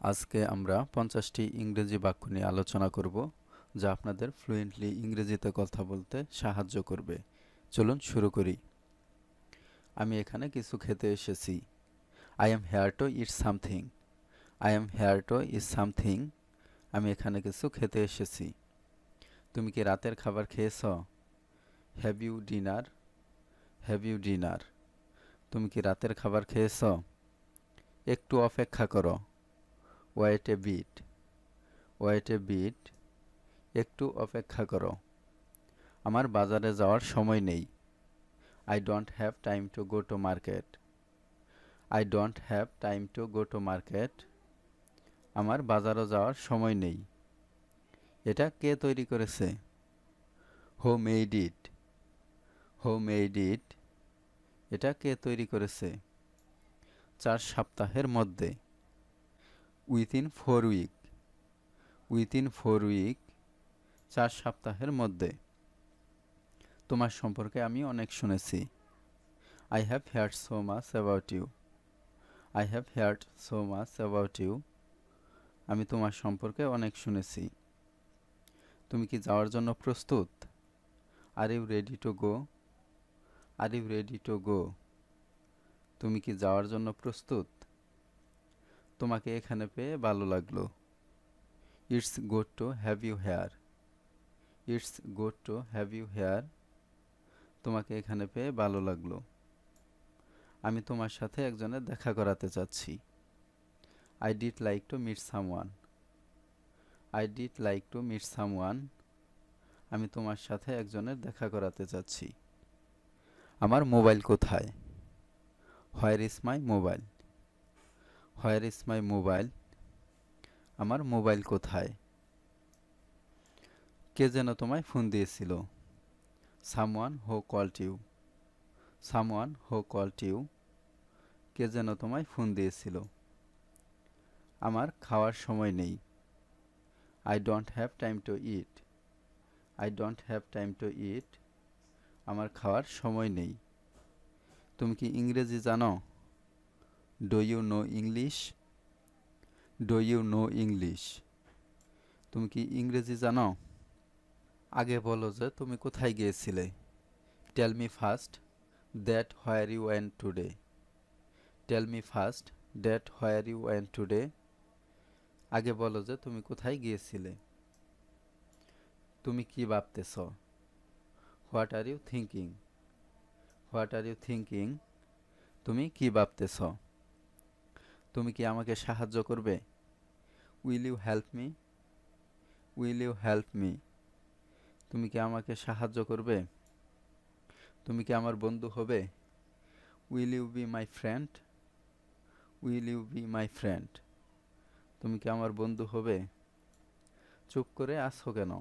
আজকে আমরা পঞ্চাশটি ইংরেজি বাক্য নিয়ে আলোচনা করব, যা আপনাদের ফ্লুয়েন্টলি ইংরেজিতে কথা বলতে সাহায্য করবে। চলুন শুরু করি। আমি এখানে কিছু খেতে এসেছি। I am here to eat something I am here to eat something আমি এখানে কিছু খেতে এসেছি। তুমি কি রাতের খাবার খেয়েছ? Have you dinner have you dinner তুমি কি রাতের খাবার খেয়েছ? একটু অপেক্ষা করো। Wait a bit wait a bit, একটু অপেক্ষা করো। আমার বাজারে যাওয়ার সময় নেই। I don't have time to go to market I don't have time to go to market আমার বাজারে যাওয়ার সময় নেই। এটা কে তৈরি করেছে? হো মেড ইট হো মেড ইট এটা কে তৈরি করেছে? চার সপ্তাহের মধ্যে। Within four week within four week চার সপ্তাহের মধ্যে। তোমার সম্পর্কে আমি অনেক শুনেছি। I have heard so much about you I have heard so much about you আমি তোমার সম্পর্কে অনেক শুনেছি। তুমি কি যাওয়ার জন্য প্রস্তুত? Are you ready to go are you ready to go তুমি কি যাওয়ার জন্য প্রস্তুত? তোমাকে এখানে পেয়ে ভালো লাগল। It's good to have you here it's good to have you here তোমাকে এখানে পেয়ে ভালো লাগল। আমি তোমার সাথে একজনের দেখা করাতে চাচ্ছি। I did like to meet someone I did like to meet someone আমি তোমার সাথে একজনের দেখা করাতে চাচ্ছি। আমার মোবাইল কোথায়? Where is my mobile where is my mobile আমার মোবাইল কোথায়? কে যেন তোমায় ফোন দিয়েছিল? Someone who called you someone who called you কে যেন তোমায় ফোন দিয়েছিল? আমার খাওয়ার সময় নেই। I don't have time to eat I don't have time to eat আমার খাওয়ার সময় নেই। তুমি কি ইংরেজি জানো? Do you know English do you know English তুমি কি ইংরেজি জানো? আগে বলো যে তুমি কোথায় গিয়েছিলে? Tell me first that where you went today tell me first that where you went today আগে বলো যে তুমি কোথায় গিয়েছিলে? তুমি কি ভাবতেছ? What are you thinking what are you thinking তুমি কি ভাবতেছ? তুমি কি আমাকে সাহায্য করবে? Will you help me will you help me তুমি কি আমাকে সাহায্য করবে? তুমি কি আমার বন্ধু হবে? Will you be my friend will you be my friend তুমি কি আমার বন্ধু হবে? চুপ করে আসো কেন?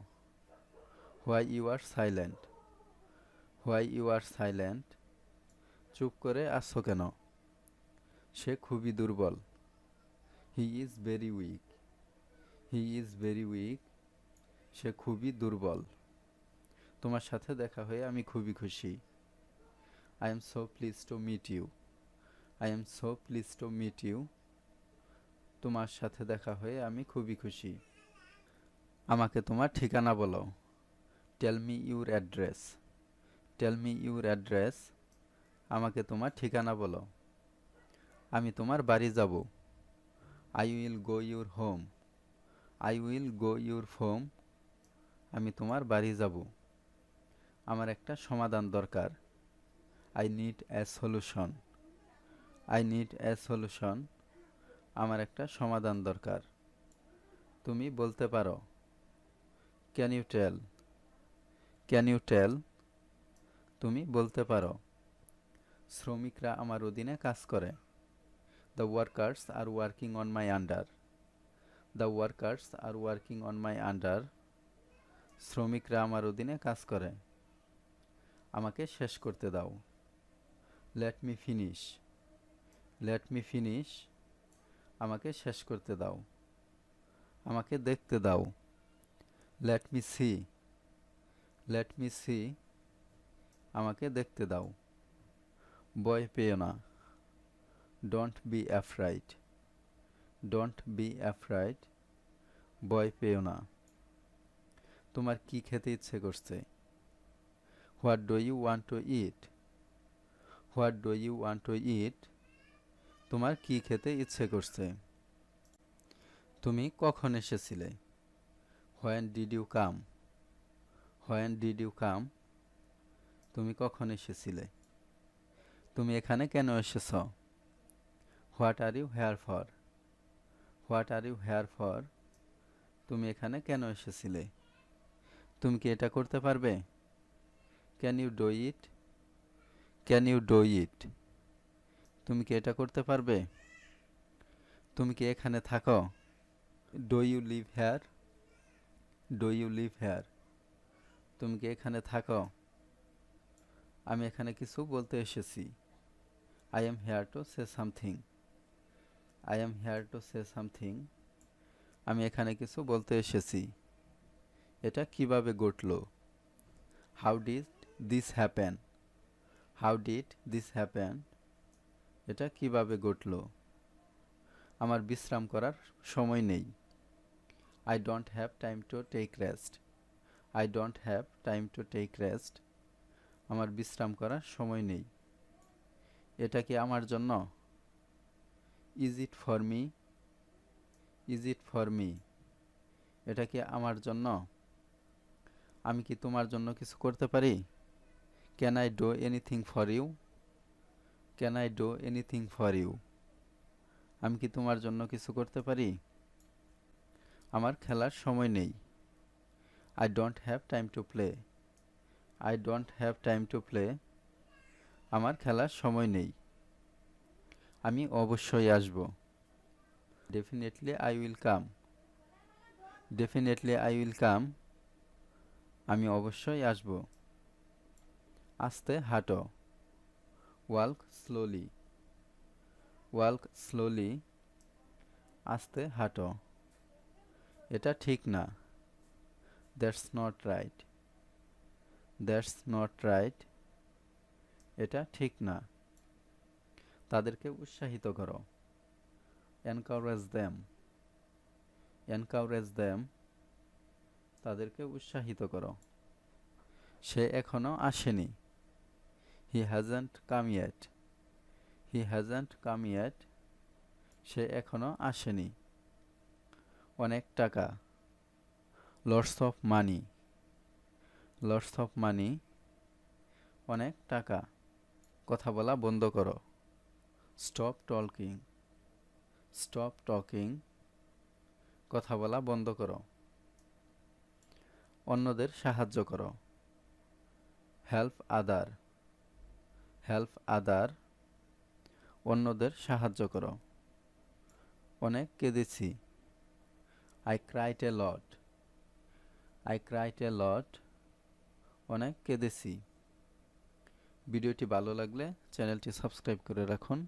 Why you are silent why you are silent চুপ করে আসো কেন? সে খুবই দুর্বল। He is very weak he is very weak সে খুবই দুর্বল। তোমার সাথে দেখা হয়ে আমি খুবই খুশি। I am so please to meet you I am so please to meet you তোমার সাথে দেখা হয়ে আমি খুবই খুশি। আমাকে তোমার ঠিকানা বলো। Tell me your address tell me your address আমাকে তোমার ঠিকানা বলো। আমি তোমার বাড়ি যাব। I will go your home I will go your home আমি তোমার বাড়ি যাব। আমার একটা সমাধান দরকার। I need a solution I need a solution আমার একটা সমাধান দরকার। তুমি বলতে পারো। Can you tell can you tell তুমি বলতে পারো। শ্রমিকরা আমার অধীনে কাজ করে। The workers are working on my under the workers are working on my under শ্রমিকরা আমার অধীনে কাজ করে। আমাকে শেষ করতে দাও। Let me finish let me finish আমাকে শেষ করতে দাও। আমাকে দেখতে দাও। Let me see let me see আমাকে দেখতে দাও। ভয় পেও না। Don't be afraid don't be afraid ভয় পেও না। তোমার কি খেতে ইচ্ছে করছে? What do you want to eat what do you want to eat তোমার কি খেতে ইচ্ছে করছে? তুমি কখন এসেছিলে? When did you come when did you come তুমি কখন এসেছিলে? তুমি এখানে কেন এসেছ? What are you here for? What are you here for? তুমি এখানে কেন এসেছিলে? তুমি কি এটা করতে পারবে? Can you do it? Can you do it? তুমি কি এটা করতে পারবে? তুমি কি এখানে থাকো? Do you live here? Do you live here? তুমি কি এখানে থাকো? আমি এখানে কিছু বলতে এসেছি। I am here to say something. I am here to say something আমি এখানে কিছু বলতে এসেছি। এটা কীভাবে ঘটলো? How did this happen how did this happen এটা কীভাবে ঘটলো? আমার বিশ্রাম করার সময় নেই। I don't have time to take rest I don't have time to take rest আমার বিশ্রাম করার সময় নেই। এটা কি আমার জন্য? Is it for me? Is it for me? এটা কি আমার জন্য? আমি কি তোমার জন্য কিছু করতে পারি? Can I do anything for you can I do anything for you আমি কি তোমার জন্য কিছু করতে পারি? আমার খেলার সময় নেই। I don't have time to play I don't have time to play আমার খেলার সময় নেই। আমি অবশ্যই আসব। Definitely I will come definitely I will come আমি অবশ্যই আসব। আস্তে হাঁটো। ওয়াল্ক স্লোলি ওয়াল্ক স্লোলি আস্তে হাঁটো। এটা ঠিক না। That's not right that's not right এটা ঠিক না। তাদেরকে উৎসাহিত করো। এনকাউরেজ দ্যাম এনকাউরেজ দ্যাম তাদেরকে উৎসাহিত করো। সে এখনও আসেনি। He hasn't come yet he hasn't come yet সে এখনও আসেনি। অনেক টাকা। Lots of money lots of money অনেক টাকা। কথা বলা বন্ধ করো। স্টপ টলকিং, স্টপ টকিং, কথা বলা বন্ধ করো। অন্যদের সাহায্য করো। হেল্প আদার হেল্প আদার অন্যদের সাহায্য করো। অনেক কেঁদেছি। I cried a lot I cried a lot অনেক কেঁদেছি। ভিডিওটি ভালো লাগলে চ্যানেলটি সাবস্ক্রাইব করে রাখুন।